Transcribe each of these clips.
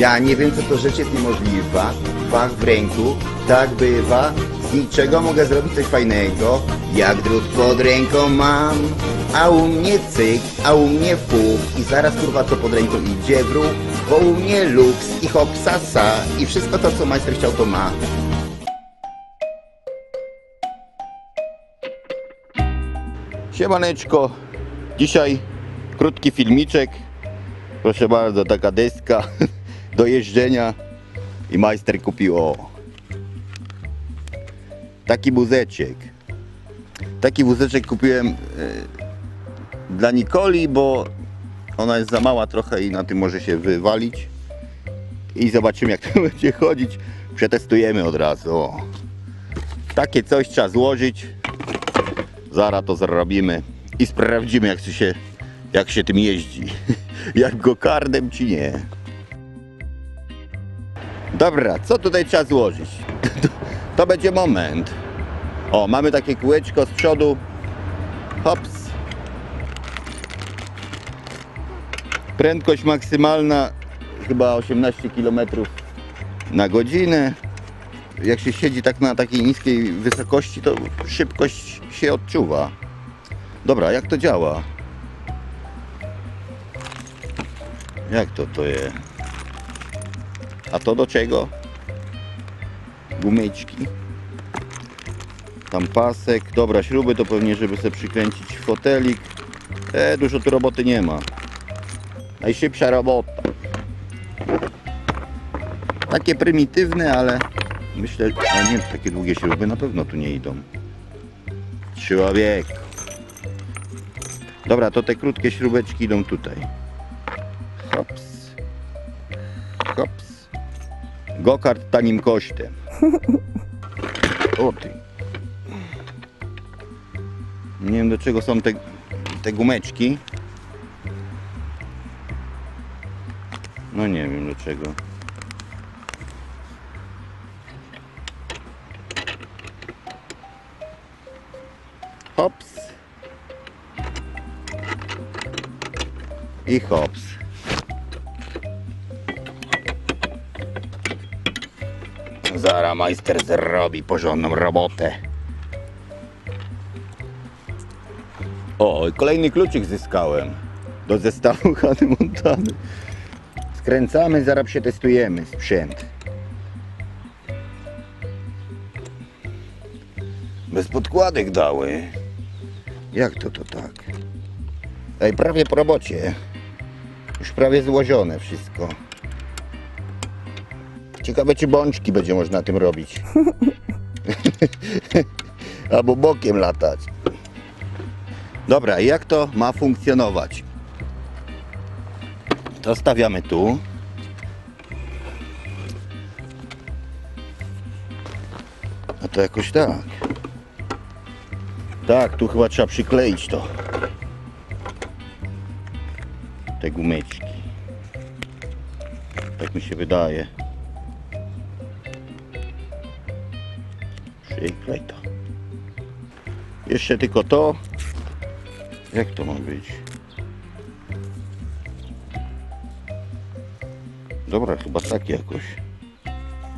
Ja nie wiem, co to rzecz jest niemożliwa. Fach w ręku, tak bywa. Z niczego mogę zrobić coś fajnego. Jak drut pod ręką mam. A u mnie cyk, a u mnie puf. I zaraz kurwa co pod ręką idzie w ruch. Bo u mnie luks i hop sasa. I wszystko to, co majster chciał, to ma. Siemaneczko. Dzisiaj krótki filmiczek. Proszę bardzo, taka deska do jeżdżenia. I majster kupił o. Taki wózeczek. Taki wózeczek kupiłem e, dla Nikoli, bo ona jest za mała trochę i na tym może się wywalić. I zobaczymy jak to będzie chodzić. Przetestujemy od razu. O. Takie coś trzeba złożyć. Zaraz to zrobimy i sprawdzimy jak się, jak się tym jeździ. Jak go kardem czy nie. Dobra, co tutaj trzeba złożyć? To, będzie moment. O, mamy takie kółeczko z przodu. Hops. Prędkość maksymalna chyba 18 km na godzinę. Jak się siedzi tak na takiej niskiej wysokości, to szybkość się odczuwa. Dobra, jak to działa? Jak to to jest? A to do czego? Gumeczki. Tam pasek. Dobra, śruby to pewnie, żeby sobie przykręcić fotelik. E, dużo tu roboty nie ma. Najszybsza robota. Takie prymitywne, ale myślę, ale nie takie długie śruby na pewno tu nie idą. Człowiek. Dobra, to te krótkie śrubeczki idą tutaj. Gokart tanim kosztem. O ty. Nie wiem do czego są te, te gumeczki. No nie wiem do czego. Hops. I hops. Zara majster zrobi porządną robotę. O, kolejny kluczyk zyskałem do zestawu Hany Montany. Skręcamy, zaraz przetestujemy sprzęt. Bez podkładek dały. Jak to to tak? Ej, prawie po robocie. Już prawie złożone wszystko. Ciekawe czy bączki będzie można tym robić. Albo bokiem latać. Dobra, jak to ma funkcjonować? To stawiamy tu. A to jakoś tak. Tak, tu chyba trzeba przykleić to. Te gumeczki. Tak mi się wydaje. Przyklej to. Jeszcze tylko to. Jak to ma być? Dobra, chyba tak jakoś.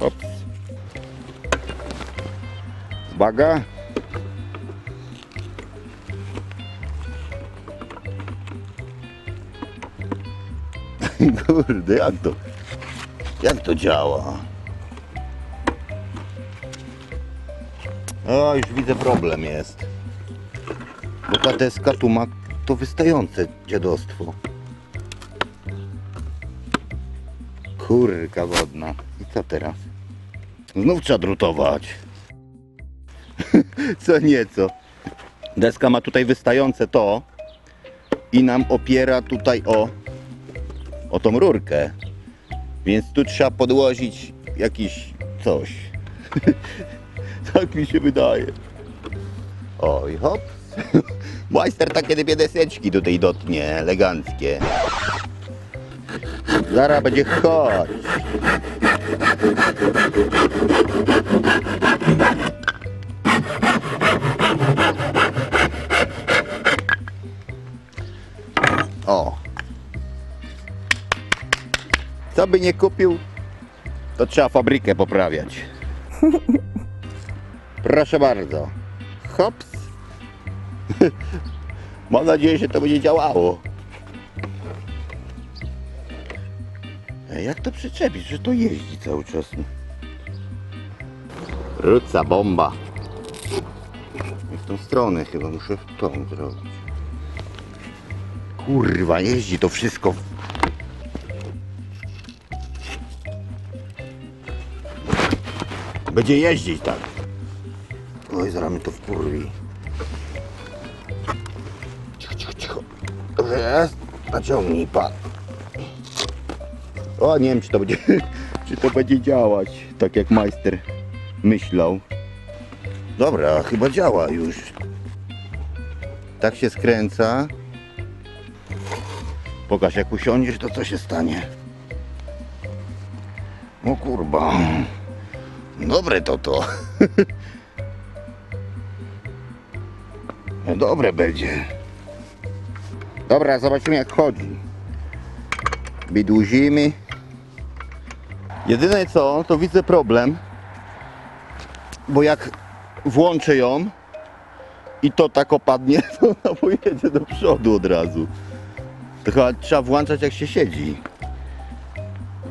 Ops. Uwaga. Kurde, jak to? Jak to działa? O, już widzę problem jest. Bo ta deska tu ma to wystające dziadostwo. Kurka wodna. I co teraz? Znów trzeba drutować. co nieco. Deska ma tutaj wystające to i nam opiera tutaj o, o tą rurkę. Więc tu trzeba podłożyć jakiś coś. tak mi się wydaje. Oj, hop. Majster takie dwie deseczki tutaj dotnie, eleganckie. Zaraz będzie chodź. O. Co by nie kupił, to trzeba fabrykę poprawiać. Proszę bardzo. Hops. Mam nadzieję, że to będzie działało. Jak to przyczepić, że to jeździ cały czas? Ruca bomba. W tą stronę chyba muszę w tą zrobić. Kurwa, jeździ to wszystko. Będzie jeździć tak. Oj, zaraz mi to wkurwi. Cicho, cicho, cicho. Dobrze jest? Naciągnij pan. O, nie wiem czy to będzie, czy to będzie działać tak jak majster myślał. Dobra, chyba działa już. Tak się skręca. Pokaż jak usiądziesz, to co się stanie. O kurba. Dobre to to. No dobre będzie. Dobra, zobaczymy jak chodzi. Bidłuzimy. Jedyne co, to widzę problem. Bo jak włączę ją i to tak opadnie, to ona pojedzie do przodu od razu. To chyba trzeba włączać jak się siedzi.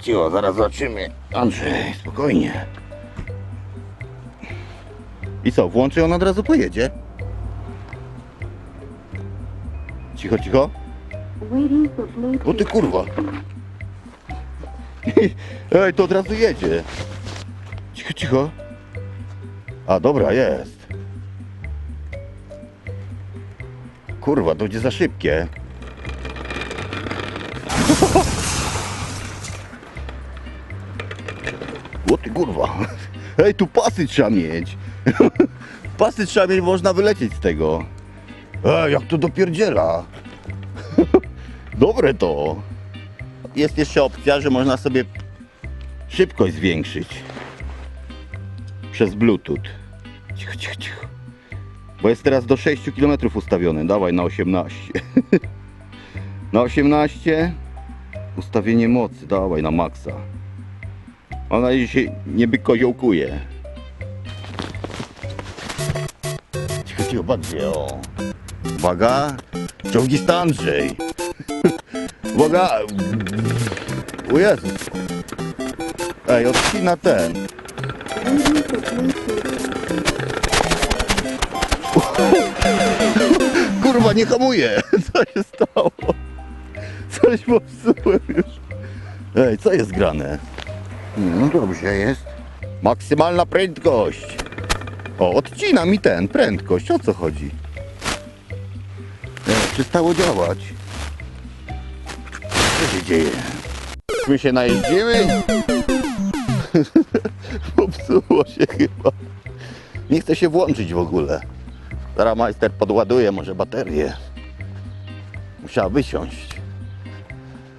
Cicho, zaraz zobaczymy. Andrzej, spokojnie. I co, włączy ją od razu pojedzie? Cicho, cicho. O ty kurwa. Ej, to od razu jedzie. Cicho, cicho. A dobra, jest. Kurwa, to będzie za szybkie. O ty kurwa. Ej, tu pasy trzeba mieć. Pasy trzeba mieć, można wylecieć z tego. Ej, jak to dopierdziela. Dobre to. Jest jeszcze opcja, że można sobie szybkość zwiększyć przez Bluetooth. Cicho, cicho, cicho. Bo jest teraz do 6 km ustawione. Dawaj na 18. na 18 ustawienie mocy. Dawaj na maksa. Ona dzisiaj niby koziołkuje. Cicho, cicho, bardziej o. Uwaga, ciągi Andrzej. Uwaga! O Jezus! Ej, odcina ten. Kurwa, nie hamuje! Co się stało? Coś popsułem już. Ej, co jest grane? No dobrze jest. Maksymalna prędkość. O, odcina mi ten, prędkość. O co chodzi? Przestało działać. Co się dzieje? My się najeździły? Popsuło się chyba. Nie chce się włączyć w ogóle. Zaraz majster podładuje może baterię. Musiała wysiąść.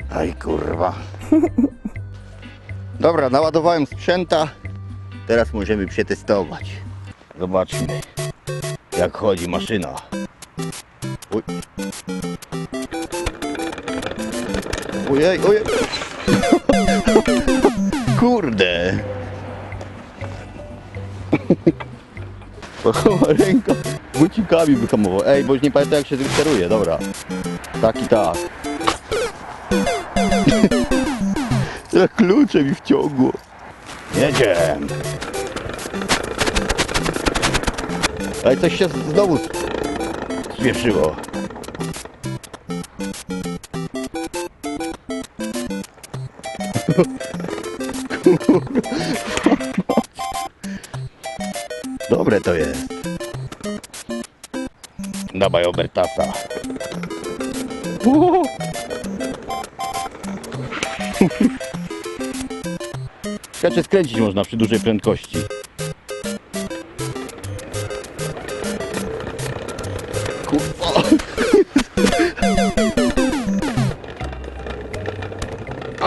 Aj kurwa. Dobra, naładowałem sprzęta. Teraz możemy przetestować. Zobaczmy jak chodzi maszyna. Ojej, ojej. Kurde. Ręka bucikami wyhamował. Ej, bo już nie pamiętam jak się tym steruje, dobra. Tak i tak. Jak klucze mi wciągło. Jedzie. Ej, coś się znowu spieszyło. Dobre to jest. Dawaj Obertasa. Uuu. Skacze skręcić można przy dużej prędkości.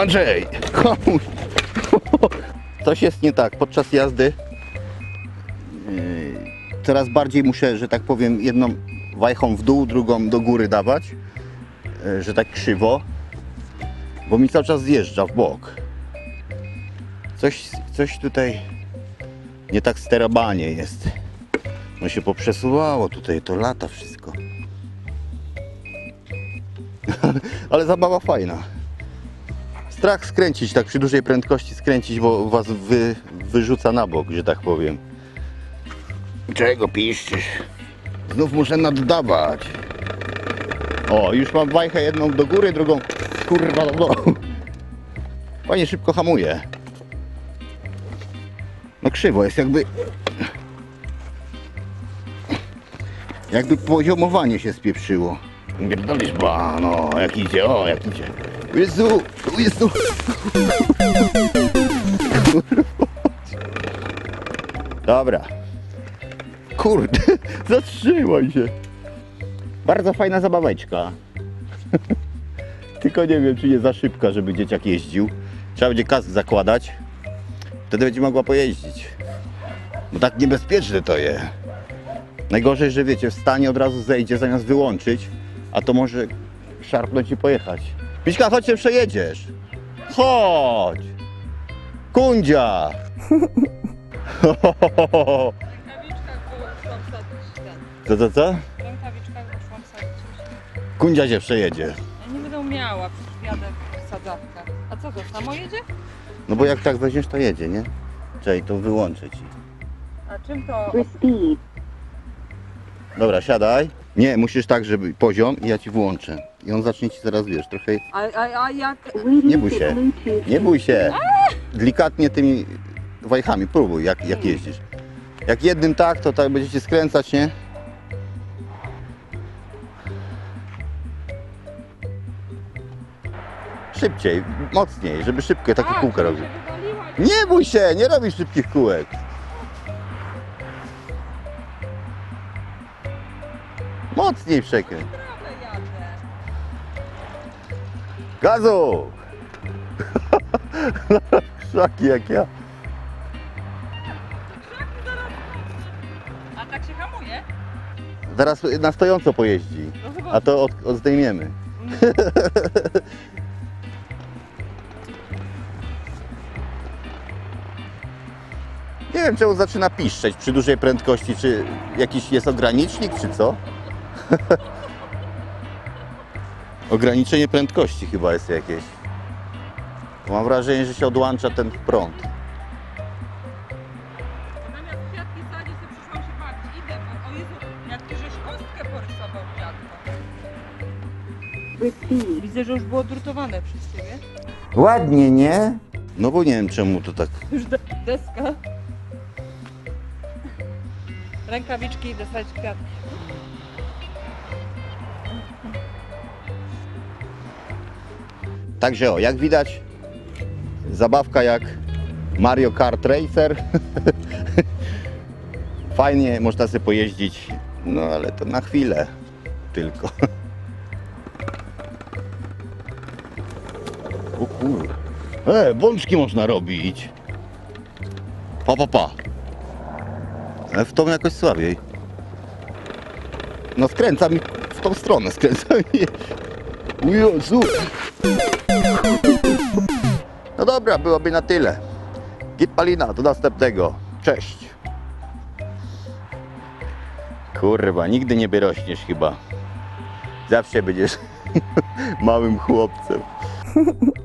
Andrzej. Coś jest nie tak podczas jazdy. Yy, Coraz bardziej muszę, że tak powiem, jedną wajchą w dół, drugą do góry dawać, yy, że tak krzywo. Bo mi cały czas zjeżdża w bok. Coś, coś tutaj nie tak sterabanie jest. No się poprzesuwało tutaj, to lata wszystko. Ale zabawa fajna. Strach skręcić, tak przy dużej prędkości skręcić, bo was wy, wyrzuca na bok, że tak powiem. Czego piszczysz? Znów muszę naddawać. O, już mam wajchę jedną do góry, drugą kurwa do dołu. Fajnie szybko hamuje. No krzywo jest jakby... Jakby poziomowanie się spieprzyło. Pierdolisz, ba, no, jak idzie, o, jak idzie. Jezu, Jezu. Dobra. Kurde, zatrzymaj się. Bardzo fajna zabaweczka. Tylko nie wiem, czy nie za szybka, żeby dzieciak jeździł. Trzeba będzie kask zakładać. Wtedy będzie mogła pojeździć. Bo tak niebezpieczne to jest. Najgorzej, że wiecie, w stanie od razu zejdzie zamiast wyłączyć, a to może szarpnąć i pojechać. Miśka, chodź się przejedziesz. Chodź. Kundzia. Co, co, co? W rękawiczkach poszłam sadzić. Kundzia się przejedzie. Ja nie będę umiała, przecież jadę w sadzawkach. A co to, samo jedzie? No bo jak tak weźmiesz, to jedzie, nie? Czekaj, to wyłączę ci. A czym to? Dobra, siadaj. Nie, musisz tak, żeby poziom i ja ci włączę. I on zacznie ci zaraz, wiesz, trochę... A, a, a jak... Nie bój się. Nie bój się. Delikatnie tymi wajchami, próbuj, jak, jak jeździsz. Jak jednym tak, to tak będziecie skręcać, nie? Szybciej, mocniej, żeby szybko takie A, kółka robił. Nie bój się, nie robisz szybkich kółek. Mocniej przekręć. Gazu! Krzaki jak ja. A tak się hamuje? Zaraz na stojąco pojeździ, No a to od, odzdejmiemy. Nie wiem czemu zaczyna piszczeć przy dużej prędkości, czy jakiś jest ogranicznik, czy co? Ograniczenie prędkości chyba jest jakieś. Mam wrażenie, że się odłącza ten prąd. Zamiast kwiatki sadzić, to przyszłam się bawić. Idę, bo o Jezu, jak ty żeś kostkę porysował dziadko. For speed. Widzę, że już było drutowane przez ciebie. Ładnie, nie? No bo nie wiem czemu to tak. Już de deska. Rękawiczki, idę sadzić kwiatki. Także o, jak widać, zabawka jak Mario Kart Racer. Fajnie, można sobie pojeździć, no ale to na chwilę tylko. O kur... E, bączki można robić. Pa, pa, pa. Ale w tą jakoś słabiej. No skręca mi w tą stronę, skręca mi. Jezu. No dobra, byłoby na tyle. Git Palina, do następnego. Cześć. Kurwa, nigdy nie wyrośniesz chyba. Zawsze będziesz małym chłopcem.